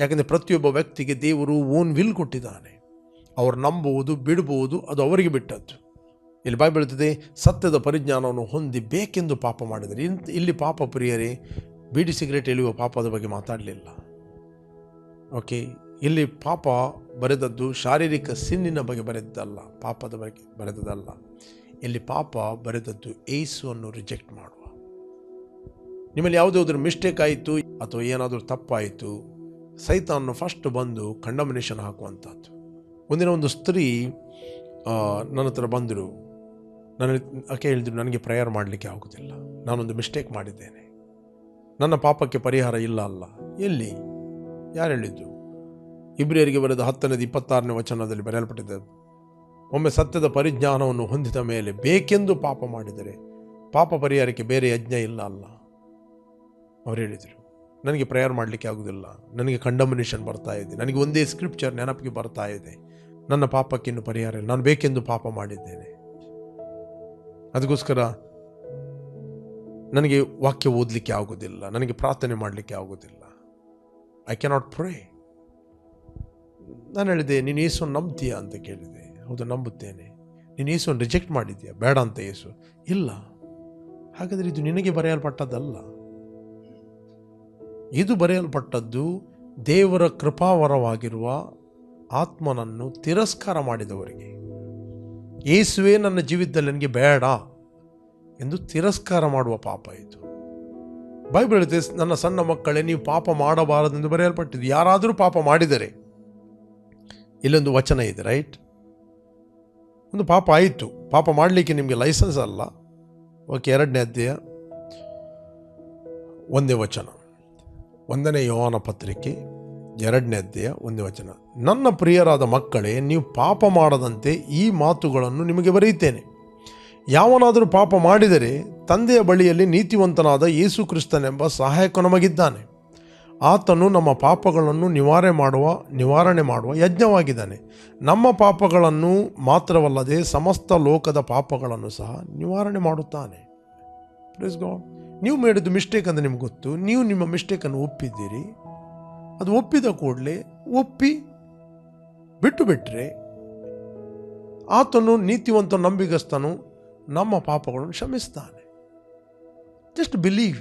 ಯಾಕೆಂದರೆ ಪ್ರತಿಯೊಬ್ಬ ವ್ಯಕ್ತಿಗೆ ದೇವರು ಓನ್ ವಿಲ್ ಕೊಟ್ಟಿದ್ದಾನೆ. ಅವರು ನಂಬುವುದು ಬಿಡಬಹುದು ಅದು ಅವರಿಗೆ ಬಿಟ್ಟದ್ದು. ಇಲ್ಲಿ ಬಾಯಿ ಸತ್ಯದ ಪರಿಜ್ಞಾನವನ್ನು ಹೊಂದಿ ಬೇಕೆಂದು ಪಾಪ ಮಾಡಿದರೆ. ಇಂತ ಇಲ್ಲಿ ಪಾಪ ಪ್ರಿಯರೇ, ಬೀಡಿ ಸಿಗರೇಟ್ ಎಳೆಯುವ ಪಾಪದ ಬಗ್ಗೆ ಮಾತಾಡಲಿಲ್ಲ. ಓಕೆ? ಇಲ್ಲಿ ಪಾಪ ಬರೆದದ್ದು ಶಾರೀರಿಕ ಸಿನ್ನಿನ ಬಗ್ಗೆ ಬರೆದದ್ದಲ್ಲ, ಪಾಪದ ಬಗ್ಗೆ ಬರೆದದಲ್ಲ ಇಲ್ಲಿ ಪಾಪ ಬರೆದದ್ದು ಏಸುವನ್ನು ರಿಜೆಕ್ಟ್ ಮಾಡುವ. ನಿಮ್ಮಲ್ಲಿ ಯಾವುದಾದ್ರೂ ಮಿಸ್ಟೇಕ್ ಆಯಿತು ಅಥವಾ ಏನಾದರೂ ತಪ್ಪಾಯಿತು, ಸೈತಾನ್ನು ಫಸ್ಟ್ ಬಂದು ಕಂಡಮಿನೇಷನ್ ಹಾಕುವಂಥದ್ದು. ಒಂದಿನ ಒಂದು ಸ್ತ್ರೀ ನನ್ನ ಹತ್ರ ಬಂದರು, ನನ್ನ ಆಕೆ ಹೇಳಿದ್ರು, ನನಗೆ ಪ್ರೇಯರ್ ಮಾಡಲಿಕ್ಕೆ ಆಗೋದಿಲ್ಲ, ನಾನೊಂದು ಮಿಸ್ಟೇಕ್ ಮಾಡಿದ್ದೇನೆ. ನನ್ನ ಪಾಪಕ್ಕೆ ಪರಿಹಾರ ಇಲ್ಲ ಅಲ್ಲ. ಎಲ್ಲಿ? ಯಾರು ಹೇಳಿದ್ದು? ಇಬ್ರಿಯರಿಗೆ ಬರೆದ ಹತ್ತನೇದು ಇಪ್ಪತ್ತಾರನೇ ವಚನದಲ್ಲಿ ಬರೆಯಲ್ಪಟ್ಟಿದೆ. ಒಮ್ಮೆ ಸತ್ಯದ ಪರಿಜ್ಞಾನವನ್ನು ಹೊಂದಿದ ಮೇಲೆ ಬೇಕೆಂದು ಪಾಪ ಮಾಡಿದರೆ ಪಾಪ ಪರಿಹಾರಕ್ಕೆ ಬೇರೆ ಯಜ್ಞ ಇಲ್ಲ ಅಲ್ಲ. ಅವ್ರು ಹೇಳಿದರು, ನನಗೆ ಪ್ರೇಯರ್ ಮಾಡಲಿಕ್ಕೆ ಆಗೋದಿಲ್ಲ. ನನಗೆ ಕಂಡಮಿನೇಷನ್ ಬರ್ತಾ ಇದೆ. ನನಗೆ ಒಂದೇ ಸ್ಕ್ರಿಪ್ಚರ್ ನೆನಪಿಗೆ ಬರ್ತಾ ಇದೆ. ನನ್ನ ಪಾಪಕ್ಕೆ ಪರಿಹಾರ ಇಲ್ಲ. ನಾನು ಬೇಕೆಂದು ಪಾಪ ಮಾಡಿದ್ದೇನೆ. ಅದಕ್ಕೋಸ್ಕರ ನನಗೆ ವಾಕ್ಯ ಓದಲಿಕ್ಕೆ ಆಗೋದಿಲ್ಲ. ನನಗೆ ಪ್ರಾರ್ಥನೆ ಮಾಡಲಿಕ್ಕೆ ಆಗೋದಿಲ್ಲ. ಐ ಕ್ಯಾನಾಟ್ ಪ್ರೇ ನಾನು ಹೇಳಿದೆ, ನೀನು ಯೇಸುವನ್ನು ನಂಬ್ತೀಯಾ ಅಂತ ಕೇಳಿದೆ. ಹೌದು, ನಂಬುತ್ತೇನೆ. ನೀನು ಯೇಸುವನ್ನು ರಿಜೆಕ್ಟ್ ಮಾಡಿದ್ಯಾ ಬೇಡ ಅಂತ ಯೇಸು ಇಲ್ಲ. ಹಾಗಾದರೆ ಇದು ನಿನಗೆ ಬರೆಯಲ್ಪಟ್ಟದ್ದಲ್ಲ. ಇದು ಬರೆಯಲ್ಪಟ್ಟದ್ದು ದೇವರ ಕೃಪಾವರವಾಗಿರುವ ಆತ್ಮನನ್ನು ತಿರಸ್ಕಾರ ಮಾಡಿದವರಿಗೆ. ಯೇಸುವೇ ನನ್ನ ಜೀವಿತದಲ್ಲಿ ನನಗೆ ಬೇಡ ಎಂದು ತಿರಸ್ಕಾರ ಮಾಡುವ ಪಾಪ ಇದು. ಬೈಬಲ್ ನನ್ನ ಸಣ್ಣ ಮಕ್ಕಳೇ, ನೀವು ಪಾಪ ಮಾಡಬಾರದೆಂದು ಬರೆಯಲ್ಪಟ್ಟಿದ್ದು. ಯಾರಾದರೂ ಪಾಪ ಮಾಡಿದರೆ ಇಲ್ಲೊಂದು ವಚನ ಇದೆ ರೈಟ್ ಒಂದು ಪಾಪ ಆಯಿತು. ಪಾಪ ಮಾಡಲಿಕ್ಕೆ ನಿಮಗೆ ಲೈಸೆನ್ಸ್ ಅಲ್ಲ. ಓಕೆ ಎರಡನೇ ಅಧ್ಯಾಯ. ಒಂದೇ ವಚನ. ಒಂದನೇ ಯೋಹಾನ ಪತ್ರಿಕೆ, ಎರಡನೇ ಅಧ್ಯಾಯ, ಒಂದೇ ವಚನ. ನನ್ನ ಪ್ರಿಯರಾದ ಮಕ್ಕಳೇ, ನೀವು ಪಾಪ ಮಾಡದಂತೆ ಈ ಮಾತುಗಳನ್ನು ನಿಮಗೆ ಬರೆಯುತ್ತೇನೆ. ಯಾವನಾದರೂ ಪಾಪ ಮಾಡಿದರೆ ತಂದೆಯ ಬಳಿಯಲ್ಲಿ ನೀತಿವಂತನಾದ ಯೇಸು ಕ್ರಿಸ್ತನೆಂಬ ಸಹಾಯಕ ನಮಗಿದ್ದಾನೆ. ಆತನು ನಮ್ಮ ಪಾಪಗಳನ್ನು ನಿವಾರಣೆ ಮಾಡುವ ನಿವಾರಣೆ ಮಾಡುವ ಯಜ್ಞವಾಗಿದ್ದಾನೆ. ನಮ್ಮ ಪಾಪಗಳನ್ನು ಮಾತ್ರವಲ್ಲದೆ ಸಮಸ್ತ ಲೋಕದ ಪಾಪಗಳನ್ನು ಸಹ ನಿವಾರಣೆ ಮಾಡುತ್ತಾನೆ. ಪ್ಲೀಸ್ ಗಾಡ್ ನೀವು ಮಾಡಿದ್ದು ಮಿಸ್ಟೇಕ್ ಅಂತ ನಿಮ್ಗೆ ಗೊತ್ತು. ನೀವು ನಿಮ್ಮ ಮಿಸ್ಟೇಕನ್ನು ಒಪ್ಪಿದ್ದೀರಿ. ಅದು ಒಪ್ಪಿದ ಕೂಡಲೇ ಒಪ್ಪಿ ಬಿಟ್ಟು ಬಿಟ್ಟರೆ ಆತನು ನೀತಿವಂತ ನಂಬಿಗಸ್ತನು ನಮ್ಮ ಪಾಪಗಳನ್ನು ಕ್ಷಮಿಸ್ತಾನೆ. ಜಸ್ಟ್ ಬಿಲೀವ್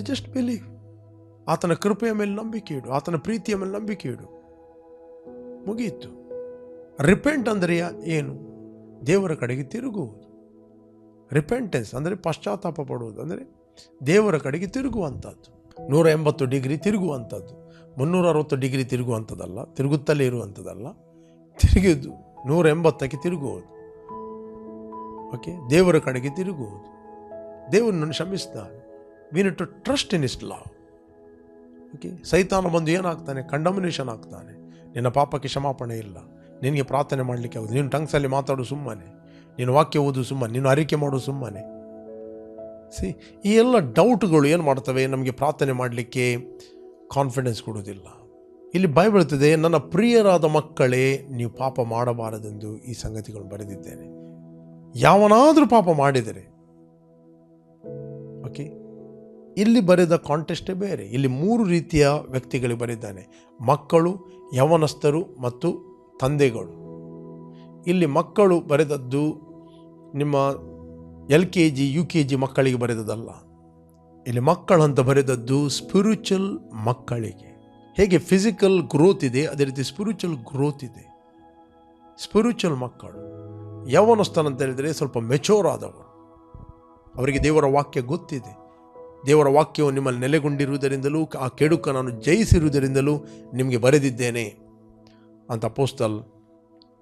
ಜಸ್ಟ್ ಬಿಲೀವ್ ಆತನ ಕೃಪೆಯ ಮೇಲೆ ನಂಬಿಕೆ ಇಡು, ಆತನ ಪ್ರೀತಿಯ ಮೇಲೆ ನಂಬಿಕೆ ಇಡು. ಮುಗಿಯಿತು ರಿಪೆಂಟ್ ಅಂದರೆ ಏನು? ದೇವರ ಕಡೆಗೆ ತಿರುಗುವುದು. ರಿಪೆಂಟೆನ್ಸ್ ಅಂದರೆ ಪಶ್ಚಾತ್ತಾಪ ಪಡುವುದು. ಅಂದರೆ ದೇವರ ಕಡೆಗೆ ತಿರುಗುವಂಥದ್ದು. ನೂರ ಎಂಬತ್ತು ಡಿಗ್ರಿ ತಿರುಗುವಂಥದ್ದು. ಮುನ್ನೂರ ಅರವತ್ತು ಡಿಗ್ರಿ ತಿರುಗುವಂಥದ್ದಲ್ಲ, ತಿರುಗುತ್ತಲೇ ಇರುವಂಥದ್ದಲ್ಲ. ತಿರುಗಿದ್ದು ನೂರ ಎಂಬತ್ತಕ್ಕೆ ತಿರುಗುವುದು. ಓಕೆ ದೇವರ ಕಡೆಗೆ ತಿರುಗುವುದು. ದೇವರನ್ನು ಕ್ಷಮಿಸ್ತಾನೆ we to trust in his love okay, ಸೈತಾನ ಬಂದು ಏನಾಗ್ತಾನೆ? ಕಂಡಮಿನೇಷನ್ ಆಗ್ತಾನೆ. ನಿನ್ನ ಪಾಪಕ್ಕೆ ಕ್ಷಮಾಪಣೆ ಇಲ್ಲ. ನಿನಗೆ ಪ್ರಾರ್ಥನೆ ಮಾಡಲಿಕ್ಕೆ ಆಗೋದು ನೀನು ಟಂಗ್ಸಲ್ಲಿ ಮಾತಾಡು ಸುಮ್ಮನೆ. ನೀನು ವಾಕ್ಯ ಓದು ಸುಮ್ಮನೆ. ನೀನು ಅರಿಕೆ ಮಾಡು ಸುಮ್ಮನೆ. ಸಿ ಈ ಎಲ್ಲ ಡೌಟ್ಗಳು ಏನು ಮಾಡ್ತವೆ? ನಮಗೆ ಪ್ರಾರ್ಥನೆ ಮಾಡಲಿಕ್ಕೆ ಕಾನ್ಫಿಡೆನ್ಸ್ ಕೊಡೋದಿಲ್ಲ ಇಲ್ಲಿ ಭಯ ಹೇಳ್ತದೆ ನನ್ನ ಪ್ರಿಯರಾದ ಮಕ್ಕಳೇ, ನೀವು ಪಾಪ ಮಾಡಬಾರದೆಂದು ಈ ಸಂಗತಿಗಳು ಬರೆದಿದ್ದೇನೆ. ಯಾವನಾದರೂ ಪಾಪ ಮಾಡಿದರೆ ಓಕೆ ಇಲ್ಲಿ ಬರೆದ ಕಾಂಟೆಸ್ಟೇ ಬೇರೆ. ಇಲ್ಲಿ ಮೂರು ರೀತಿಯ ವ್ಯಕ್ತಿಗಳಿಗೆ ಬರೆದಿದ್ದಾನೆ. ಮಕ್ಕಳು, ಯವನಸ್ಥರು ಮತ್ತು ತಂದೆಗಳು. ಇಲ್ಲಿ ಮಕ್ಕಳು ಬರೆದದ್ದು ನಿಮ್ಮ L K G, U K G ಮಕ್ಕಳಿಗೆ ಬರೆದದಲ್ಲ ಇಲ್ಲಿ ಮಕ್ಕಳಂತ ಬರೆದದ್ದು ಸ್ಪಿರಿಚುವಲ್ ಮಕ್ಕಳಿಗೆ. ಹೇಗೆ ಫಿಸಿಕಲ್ ಗ್ರೋತ್ ಇದೆ, ಅದೇ ರೀತಿ ಸ್ಪಿರಿಚುವಲ್ ಗ್ರೋತ್ ಇದೆ. ಸ್ಪಿರಿಚುವಲ್ ಮಕ್ಕಳು. ಯವನಸ್ಥನಂತ ಹೇಳಿದರೆ ಸ್ವಲ್ಪ ಮೆಚೋರ್ ಆದವರು. ಅವರಿಗೆ ದೇವರ ವಾಕ್ಯ ಗೊತ್ತಿದೆ. ದೇವರ ವಾಕ್ಯವು ನಿಮ್ಮಲ್ಲಿ ನೆಲೆಗೊಂಡಿರುವುದರಿಂದಲೂ, ಆ ಕೆಡುಕ ನಾನು ಜಯಿಸಿರುವುದರಿಂದಲೂ ನಿಮಗೆ ಬರೆದಿದ್ದೇನೆ ಅಂತ ಪೋಸ್ಟಲ್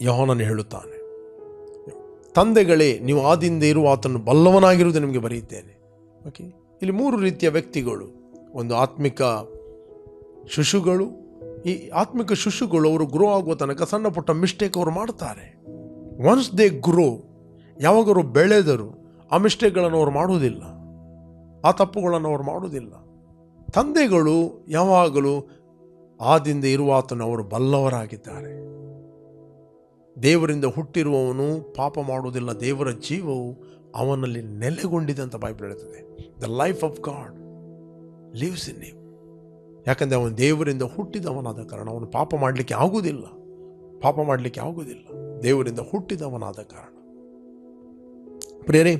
ಯೋಹನನು ಹೇಳುತ್ತಾನೆ. ತಂದೆಗಳೇ, ನೀವು ಆದಿಂದ ಇರುವ ಆತನು ಬಲ್ಲವನಾಗಿರುವುದು ನಿಮಗೆ ಬರೆಯುತ್ತೇನೆ ಓಕೆ ಇಲ್ಲಿ ಮೂರು ರೀತಿಯ ವ್ಯಕ್ತಿಗಳು, ಒಂದು ಆತ್ಮಿಕ ಶಿಶುಗಳು, ಈ ಆತ್ಮಿಕ ಶಿಶುಗಳು ಅವರು ಗ್ರೋ ಆಗುವ ತನಕ ಸಣ್ಣ ಪುಟ್ಟ ಮಿಸ್ಟೇಕ್ ಅವರು ಮಾಡ್ತಾರೆ. ಒನ್ಸ್ ದೇ ಗ್ರೋ ಯಾವಾಗ ಅವರು ಬೆಳೆದರು ಆ ಮಿಸ್ಟೇಕ್ಗಳನ್ನು ಅವರು ಮಾಡುವುದಿಲ್ಲ. ಆ ತಪ್ಪುಗಳನ್ನು ಅವರು ಮಾಡುವುದಿಲ್ಲ. ತಂದೆಗಳು ಯಾವಾಗಲೂ ಆದಿಂದ ಇರುವಾತನ ಅವರು ಬಲ್ಲವರಾಗಿದ್ದಾರೆ. ದೇವರಿಂದ ಹುಟ್ಟಿರುವವನು ಪಾಪ ಮಾಡುವುದಿಲ್ಲ, ದೇವರ ಜೀವವು ಅವನಲ್ಲಿ ನೆಲೆಗೊಂಡಿದೆ ಅಂತ ಬೈಬಲ್ ಹೇಳುತ್ತದೆ. The life of God lives in ನೀವು ಯಾಕಂದರೆ ಅವನು ದೇವರಿಂದ ಹುಟ್ಟಿದವನಾದ ಕಾರಣ ಅವನು ಪಾಪ ಮಾಡಲಿಕ್ಕೆ ಆಗುವುದಿಲ್ಲ. ಪಾಪ ಮಾಡಲಿಕ್ಕೆ ಆಗುವುದಿಲ್ಲ. ದೇವರಿಂದ ಹುಟ್ಟಿದವನಾದ ಕಾರಣ. ಪ್ರಿಯರೇ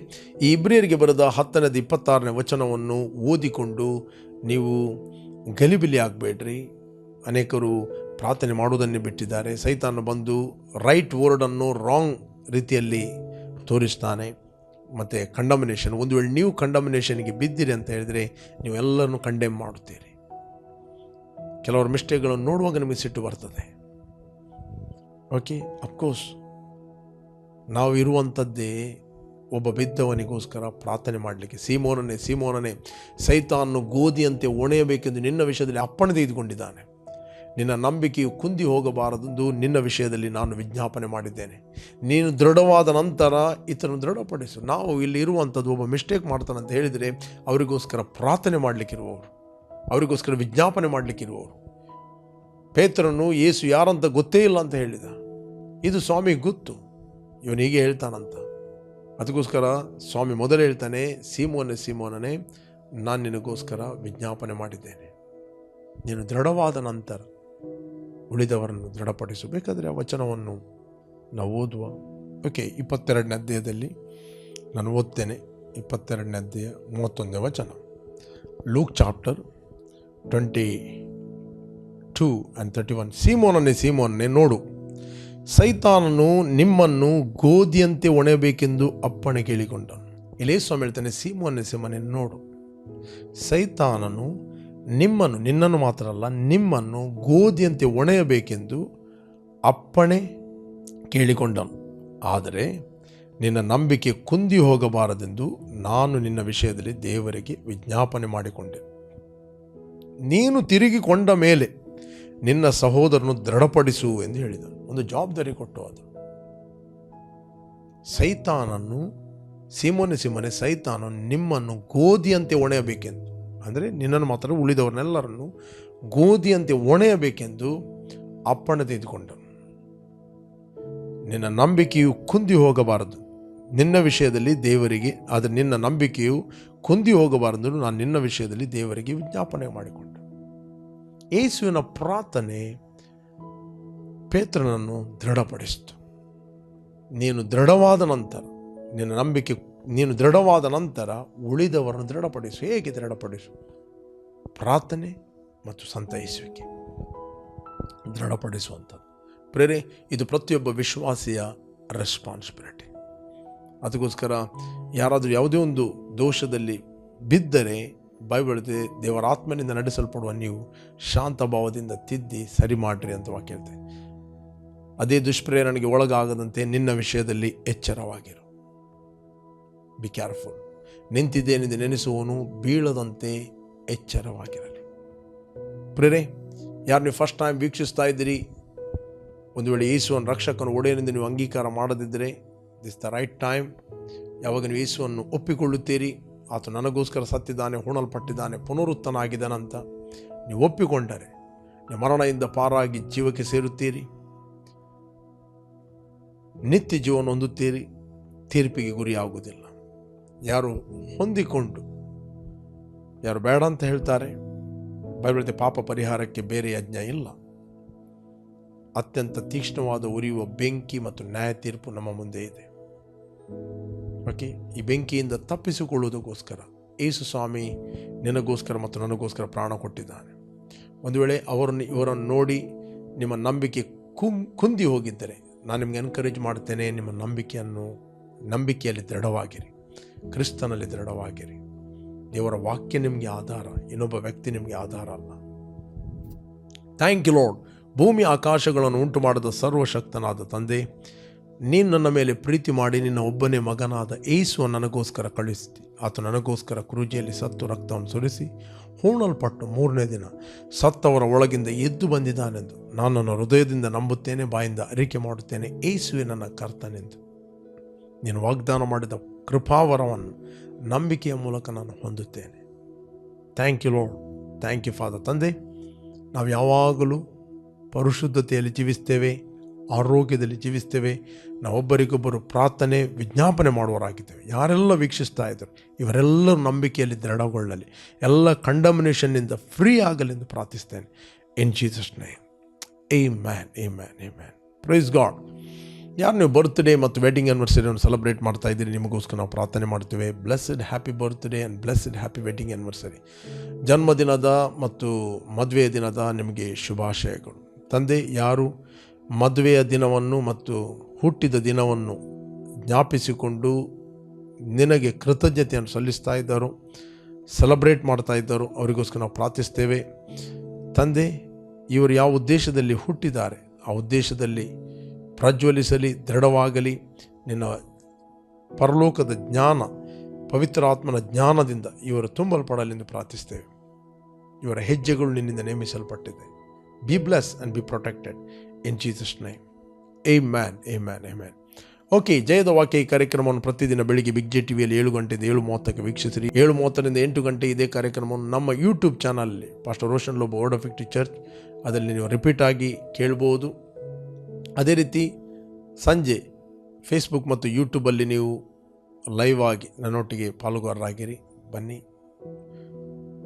ಈ ಇಬ್ರಿಯರಿಗೆ ಬರೆದ ಹತ್ತನೇದು ಇಪ್ಪತ್ತಾರನೇ ವಚನವನ್ನು ಓದಿಕೊಂಡು ನೀವು ಗಲಿಬಿಲಿ ಆಗಬೇಡ್ರಿ. ಅನೇಕರು ಪ್ರಾರ್ಥನೆ ಮಾಡುವುದನ್ನೇ ಬಿಟ್ಟಿದ್ದಾರೆ. ಸೈತಾನ ಬಂದು ರೈಟ್ ವರ್ಡನ್ನು ರಾಂಗ್ ರೀತಿಯಲ್ಲಿ ತೋರಿಸ್ತಾನೆ. ಮತ್ತು ಕಂಡಮಿನೇಷನ್ ಒಂದು ವೇಳೆ ನೀವು ಕಂಡಮಿನೇಷನ್ಗೆ ಬಿದ್ದಿರಿ ಅಂತ ಹೇಳಿದರೆ ನೀವೆಲ್ಲರನ್ನು ಕಂಡೆಮ್ ಮಾಡುತ್ತೀರಿ. ಕೆಲವರು ಮಿಸ್ಟೇಕ್ಗಳನ್ನು ನೋಡುವಾಗ ನಿಮಗೆ ಸಿಟ್ಟು ಬರ್ತದೆ. ಓಕೆ ಅಫ್ಕೋರ್ಸ್ ನಾವು ಇರುವಂಥದ್ದೇ ಒಬ್ಬ ಬಿದ್ದವನಿಗೋಸ್ಕರ ಪ್ರಾರ್ಥನೆ ಮಾಡಲಿಕ್ಕೆ, ಸೀಮೋನನೇ ಸೀಮೋನನೇ, ಸೈತಾನ್ನು ಗೋಧಿಯಂತೆ ಒಣೆಯಬೇಕೆಂದು ನಿನ್ನ ವಿಷಯದಲ್ಲಿ ಅಪ್ಪಣೆ ತೆಗೆದುಕೊಂಡಿದ್ದಾನೆ. ನಿನ್ನ ನಂಬಿಕೆಯು ಕುಂದಿ ಹೋಗಬಾರದೆಂದು ನಿನ್ನ ವಿಷಯದಲ್ಲಿ ನಾನು ವಿಜ್ಞಾಪನೆ ಮಾಡಿದ್ದೇನೆ. ನೀನು ದೃಢವಾದ ನಂತರ ಇತರನ್ನು ದೃಢಪಡಿಸು. ನಾವು ಇಲ್ಲಿ ಇರುವಂಥದ್ದು ಒಬ್ಬ ಮಿಸ್ಟೇಕ್ ಮಾಡ್ತಾನಂತ ಹೇಳಿದರೆ ಅವರಿಗೋಸ್ಕರ ಪ್ರಾರ್ಥನೆ ಮಾಡಲಿಕ್ಕಿರುವವರು, ಅವರಿಗೋಸ್ಕರ ವಿಜ್ಞಾಪನೆ ಮಾಡಲಿಕ್ಕಿರುವವರು. ಪೇತ್ರನು ಏಸು ಯಾರಂತ ಗೊತ್ತೇ ಇಲ್ಲ ಅಂತ ಹೇಳಿದ. ಇದು ಸ್ವಾಮಿ ಗೊತ್ತು. ಇವನು ಹೀಗೆ ಹೇಳ್ತಾನಂತ. ಅದಕ್ಕೋಸ್ಕರ ಸ್ವಾಮಿ ಮೊದಲು ಹೇಳ್ತಾನೆ, ಸೀಮೋನೆ ಸೀಮೋನೇ ನಾನು ನಿನಗೋಸ್ಕರ ವಿಜ್ಞಾಪನೆ ಮಾಡಿದ್ದೇನೆ. ನೀನು ದೃಢವಾದ ನಂತರ ಉಳಿದವರನ್ನು ದೃಢಪಡಿಸಬೇಕಾದರೆ ಆ ವಚನವನ್ನು ನಾವು ಓದುವ. ಓಕೆ, ಇಪ್ಪತ್ತೆರಡನೇ ಅಧ್ಯಾಯದಲ್ಲಿ ನಾನು ಓದ್ತೇನೆ. ಇಪ್ಪತ್ತೆರಡನೇ ಅಧ್ಯಾಯ ಮೂವತ್ತೊಂದನೇ ವಚನ. Luke chapter twenty two and thirty one. ಸೀಮೋನನ್ನೇ ಸೀಮೋನನ್ನೇ ನೋಡು. ಸೈತಾನನು ನಿಮ್ಮನ್ನು ಗೋಧಿಯಂತೆ ಒಣೆಯಬೇಕೆಂದು ಅಪ್ಪಣೆ ಕೇಳಿಕೊಂಡನು. ಇಲ್ಲೇ ಸ್ವಾಮಿ ಹೇಳ್ತಾನೆ ಸೀಮೋನ್ನೇ ಸೀಮೋನೆ ನೋಡು, ಸೈತಾನನು ನಿಮ್ಮನ್ನು, ನಿನ್ನನ್ನು ಮಾತ್ರ ಅಲ್ಲ, ನಿಮ್ಮನ್ನು ಗೋಧಿಯಂತೆ ಒಣೆಯಬೇಕೆಂದು ಅಪ್ಪಣೆ ಕೇಳಿಕೊಂಡನು. ಆದರೆ ನಿನ್ನ ನಂಬಿಕೆ ಕುಂದಿ ಹೋಗಬಾರದೆಂದು ನಾನು ನಿನ್ನ ವಿಷಯದಲ್ಲಿ ದೇವರಿಗೆ ವಿಜ್ಞಾಪನೆ ಮಾಡಿಕೊಂಡೆ. ನೀನು ತಿರುಗಿಕೊಂಡ ಮೇಲೆ ನಿನ್ನ ಸಹೋದರನು ದೃಢಪಡಿಸು ಎಂದು ಹೇಳಿದನು. ಒಂದು ಜವಾಬ್ದಾರಿ ಕೊಟ್ಟು ಅದು. ಸೈತಾನನ್ನು, ಸೀಮೋನೆ ಸಿಮನೆ ಸೈತಾನು ನಿಮ್ಮನ್ನು ಗೋಧಿಯಂತೆ ಒಣೆಯಬೇಕೆಂದು ಅಂದರೆ ನಿನ್ನನ್ನು ಮಾತ್ರ ಉಳಿದವರನ್ನೆಲ್ಲರನ್ನು ಗೋಧಿಯಂತೆ ಒಣೆಯಬೇಕೆಂದು ಅಪ್ಪಣೆ ತೆಗೆದುಕೊಂಡನು. ನಿನ್ನ ನಂಬಿಕೆಯು ಕುಂದಿ ಹೋಗಬಾರದು. ನಿನ್ನ ವಿಷಯದಲ್ಲಿ ದೇವರಿಗೆ, ಆದರೆ ನಿನ್ನ ನಂಬಿಕೆಯು ಕುಂದಿ ಹೋಗಬಾರದು. ನಾನು ನಿನ್ನ ವಿಷಯದಲ್ಲಿ ದೇವರಿಗೆ ವಿಜ್ಞಾಪನೆ ಮಾಡಿಕೊಂಡೆ ಯೇಸುವಿನ ಪ್ರಾರ್ಥನೆ ಪೇತ್ರನನ್ನು ದೃಢಪಡಿಸಿತು. ನೀನು ದೃಢವಾದ ನಂತರ, ನಿನ್ನ ನಂಬಿಕೆ, ನೀನು ದೃಢವಾದ ನಂತರ ಉಳಿದವರನ್ನು ದೃಢಪಡಿಸು. ಹೇಗೆ ದೃಢಪಡಿಸು? ಪ್ರಾರ್ಥನೆ ಮತ್ತು ಸಂತೈಸುವಿಕೆ. ದೃಢಪಡಿಸುವಂಥದ್ದು. ಪ್ರೇರೆ, ಇದು ಪ್ರತಿಯೊಬ್ಬ ವಿಶ್ವಾಸಿಯ ರೆಸ್ಪಾನ್ಸಿಬಿಲಿಟಿ ಅದಕ್ಕೋಸ್ಕರ ಯಾರಾದರೂ ಯಾವುದೇ ಒಂದು ದೋಷದಲ್ಲಿ ಬಿದ್ದರೆ ಬೈಬಳದೆ ದೇವರ ಆತ್ಮನಿಂದ ನಡೆಸಲ್ಪಡುವ ನೀವು ಶಾಂತ ಭಾವದಿಂದ ತಿದ್ದಿ ಸರಿ ಮಾಡ್ರಿ ಅಂತ ವಾಕ್ಯ ಅದೇ ದುಷ್ಪ್ರೇರಣೆಗೆ ಒಳಗಾಗದಂತೆ ನಿನ್ನ ವಿಷಯದಲ್ಲಿ ಎಚ್ಚರವಾಗಿರು. ಬಿ ಕೇರ್ಫುಲ್ ನಿಂತಿದ್ದೇನೆಂದು ನೆನೆಸುವವನು ಬೀಳದಂತೆ ಎಚ್ಚರವಾಗಿರಲಿ. ಪ್ರೇರೆ ಯಾರು ನೀವು ಫಸ್ಟ್ ಟೈಮ್ ವೀಕ್ಷಿಸ್ತಾ ಇದ್ದೀರಿ, ಒಂದು ವೇಳೆ ಯೇಸುವನ್ನು ರಕ್ಷಕನು ಒಡೆಯನೆಂದು ನೀವು ಅಂಗೀಕಾರ ಮಾಡದಿದ್ದರೆ ದಿಸ್ ದ ರೈಟ್ ಟೈಮ್ ಯಾವಾಗ ನೀವು ಯೇಸುವನ್ನು ಒಪ್ಪಿಕೊಳ್ಳುತ್ತೀರಿ ಆತ ನನಗೋಸ್ಕರ ಸತ್ತಿದ್ದಾನೆ, ಹೂಣಲ್ಪಟ್ಟಿದ್ದಾನೆ, ಪುನರುತ್ತನಾಗಿದ್ದಾನಂತ ನೀವು ಒಪ್ಪಿಕೊಂಡರೆ ನೀವು ಮರಣದಿಂದ ಪಾರಾಗಿ ಜೀವಕ್ಕೆ ಸೇರುತ್ತೀರಿ. ನಿತ್ಯ ಜೀವನ ಹೊಂದುತ್ತೀರಿ, ತೀರ್ಪಿಗೆ ಗುರಿಯಾಗುವುದಿಲ್ಲ. ಯಾರು ಹೊಂದಿಕೊಂಡು, ಯಾರು ಬೇಡ ಅಂತ ಹೇಳ್ತಾರೆ ಬೈಬಳತೆ ಪಾಪ ಪರಿಹಾರಕ್ಕೆ ಬೇರೆ ಯಜ್ಞ ಇಲ್ಲ. ಅತ್ಯಂತ ತೀಕ್ಷ್ಣವಾದ ಉರಿಯುವ ಬೆಂಕಿ ಮತ್ತು ನ್ಯಾಯ ತೀರ್ಪು ನಮ್ಮ ಮುಂದೆ ಇದೆ. ಓಕೆ ಈ ಬೆಂಕಿಯಿಂದ ತಪ್ಪಿಸಿಕೊಳ್ಳುವುದಕ್ಕೋಸ್ಕರ ಏಸು ಸ್ವಾಮಿ ನಿನಗೋಸ್ಕರ ಮತ್ತು ನನಗೋಸ್ಕರ ಪ್ರಾಣ ಕೊಟ್ಟಿದ್ದಾನೆ. ಒಂದು ವೇಳೆ ಅವರನ್ನು, ಇವರನ್ನು ನೋಡಿ ನಿಮ್ಮ ನಂಬಿಕೆ ಕುಂ, ಕುಂದಿ ಹೋಗಿದ್ದರೆ ನಾನು ನಿಮಗೆ ಎನ್ಕರೇಜ್ ಮಾಡ್ತೇನೆ ನಿಮ್ಮ ನಂಬಿಕೆಯನ್ನು, ನಂಬಿಕೆಯಲ್ಲಿ ದೃಢವಾಗಿರಿ. ಕ್ರಿಸ್ತನಲ್ಲಿ ದೃಢವಾಗಿರಿ. ದೇವರ ವಾಕ್ಯ ನಿಮಗೆ ಆಧಾರ, ಇನ್ನೊಬ್ಬ ವ್ಯಕ್ತಿ ನಿಮಗೆ ಆಧಾರ ಅಲ್ಲ. ಥ್ಯಾಂಕ್ ಯು ಲಾರ್ಡ್ ಭೂಮಿ ಆಕಾಶಗಳನ್ನು ಉಂಟು ಮಾಡಿದ ಸರ್ವಶಕ್ತನಾದ ತಂದೆ ನೀನು ನನ್ನ ಮೇಲೆ ಪ್ರೀತಿ ಮಾಡಿ ನಿನ್ನ ಒಬ್ಬನೇ ಮಗನಾದ ಏಸುವ ನನಗೋಸ್ಕರ ಕಳಿಸ್ತಿ ಆತ ನನಗೋಸ್ಕರ ಕ್ರೂಜಿಯಲ್ಲಿ ಸತ್ತು ರಕ್ತವನ್ನು ಸುರಿಸಿ ಹೂಣಲ್ಪಟ್ಟು ಮೂರನೇ ದಿನ ಸತ್ತವರ ಒಳಗಿಂದ ಎದ್ದು ಬಂದಿದ್ದಾನೆಂದು. ನಾನು ನನ್ನ ಹೃದಯದಿಂದ ನಂಬುತ್ತೇನೆ, ಬಾಯಿಂದ ಅರಿಕೆ ಮಾಡುತ್ತೇನೆ. ಏಸುವೆ ನನ್ನ ಕರ್ತನೆಂದು. ನೀನು ವಾಗ್ದಾನ ಮಾಡಿದ ಕೃಪಾವರವನ್ನು ನಂಬಿಕೆಯ ಮೂಲಕ ನಾನು ಹೊಂದುತ್ತೇನೆ. Thank you lord thank you father ತಂದೆ, ನಾವು ಯಾವಾಗಲೂ ಪರಿಶುದ್ಧತೆಯಲ್ಲಿ ಜೀವಿಸ್ತೇವೆ. ಆರೋಗ್ಯದಲ್ಲಿ ಜೀವಿಸ್ತೇವೆ. ನಾವೊಬ್ಬರಿಗೊಬ್ಬರು ಪ್ರಾರ್ಥನೆ, ವಿಜ್ಞಾಪನೆ ಮಾಡುವವರಾಗಿದ್ದೇವೆ. ಯಾರೆಲ್ಲ ವೀಕ್ಷಿಸ್ತಾ ಇದ್ದರು ಇವರೆಲ್ಲರೂ ನಂಬಿಕೆಯಲ್ಲಿ ದೃಢಗೊಳ್ಳಲಿ. ಎಲ್ಲ ಕಂಡಮಿನೇಷನ್ನಿಂದ ಫ್ರೀ ಆಗಲೆಂದು ಪ್ರಾರ್ಥಿಸ್ತೇನೆ. In Jesus name amen amen amen praise God ಯಾರು ನೀವು ಬರ್ತ್ಡೇ ಮತ್ತು ವೆಡ್ಡಿಂಗ್ ಆ್ಯನಿವರ್ಸರಿಯನ್ನು ಸೆಲೆಬ್ರೇಟ್ ಮಾಡ್ತಾ ಇದ್ದೀರಿ, ನಿಮಗೋಸ್ಕರ ನಾವು ಪ್ರಾರ್ಥನೆ ಮಾಡ್ತೇವೆ. Blessed happy birthday and blessed happy wedding anniversary ಜನ್ಮದಿನದ ಮತ್ತು ಮದುವೆ ದಿನದ ನಿಮಗೆ ಶುಭಾಶಯಗಳು. ತಂದೆ, ಯಾರು? ಮದುವೆಯ ದಿನವನ್ನು ಮತ್ತು ಹುಟ್ಟಿದ ದಿನವನ್ನು ಜ್ಞಾಪಿಸಿಕೊಂಡು ನಿನಗೆ ಕೃತಜ್ಞತೆಯನ್ನು ಸಲ್ಲಿಸ್ತಾ ಇದ್ದರು, ಸೆಲೆಬ್ರೇಟ್ ಮಾಡ್ತಾ ಇದ್ದರು, ಅವರಿಗೋಸ್ಕರ ನಾವು ಪ್ರಾರ್ಥಿಸ್ತೇವೆ. ತಂದೆ, ಇವರು ಯಾವ ಉದ್ದೇಶದಲ್ಲಿ ಹುಟ್ಟಿದ್ದಾರೆ, ಆ ಉದ್ದೇಶದಲ್ಲಿ ಪ್ರಜ್ವಲಿಸಲಿ, ದೃಢವಾಗಲಿ, ನಿನ್ನ ಪರಲೋಕದ ಜ್ಞಾನ, ಪವಿತ್ರ ಆತ್ಮನ ಜ್ಞಾನದಿಂದ ಇವರು ತುಂಬಲ್ಪಡಲೆಂದು ಪ್ರಾರ್ಥಿಸ್ತೇವೆ. ಇವರ ಹೆಜ್ಜೆಗಳು ನಿನ್ನಿಂದ ನೇಮಿಸಲ್ಪಟ್ಟಿದೆ. Be bless and be protected in Jesus name amen amen amen okay ಜಯದ ವಾಕ್ಯ ಈ ಕಾರ್ಯಕ್ರಮವನ್ನು ಪ್ರತಿದಿನ ಬೆಳಿಗ್ಗೆ ಬಿಗ್ ಜೆ ಟಿವಿಯಲ್ಲಿ ಏಳು ಗಂಟೆಯಿಂದ ಏಳು ಮೂವತ್ತಕ್ಕೆ ವೀಕ್ಷಿಸಿರಿ ಏಳು ಮೂವತ್ತರಿಂದ ಎಂಟು ಗಂಟೆ ಇದೇ ಕಾರ್ಯಕ್ರಮವನ್ನು ನಮ್ಮ ಯೂಟ್ಯೂಬ್ ಚಾನಲಲ್ಲಿ pastor Roshan Lobo word of church ಅದರಲ್ಲಿ ನೀವು ರಿಪೀಟ್ ಆಗಿ ಕೇಳ್ಬೋದು. ಅದೇ ರೀತಿ ಸಂಜೆ ಫೇಸ್ಬುಕ್ ಮತ್ತು ಯೂಟ್ಯೂಬಲ್ಲಿ ನೀವು ಲೈವ್ ಆಗಿ ನನ್ನೊಟ್ಟಿಗೆ ಪಾಲುಗಾರರಾಗಿರಿ. ಬನ್ನಿ.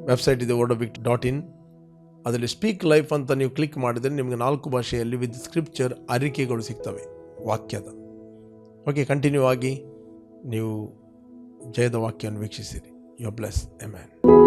ವೆಬ್ಸೈಟ್ ಇದೆ ವರ್ಡ್ ಆಫ್ ಡಾಟ್ ಇನ್ ಅದರಲ್ಲಿ ಸ್ಪೀಕ್ ಲೈಫ್ ಅಂತ ನೀವು ಕ್ಲಿಕ್ ಮಾಡಿದರೆ ನಿಮಗೆ ನಾಲ್ಕು ಭಾಷೆಯಲ್ಲಿ ವಿತ್ ಸ್ಕ್ರಿಪ್ಚರ್ ಅರಿಕೆಗಳು ಸಿಗ್ತವೆ, ವಾಕ್ಯದ. ಓಕೆ ಕಂಟಿನ್ಯೂ ಆಗಿ ನೀವು ಜಯದ ವಾಕ್ಯವನ್ನು ವೀಕ್ಷಿಸಿರಿ. You bless amen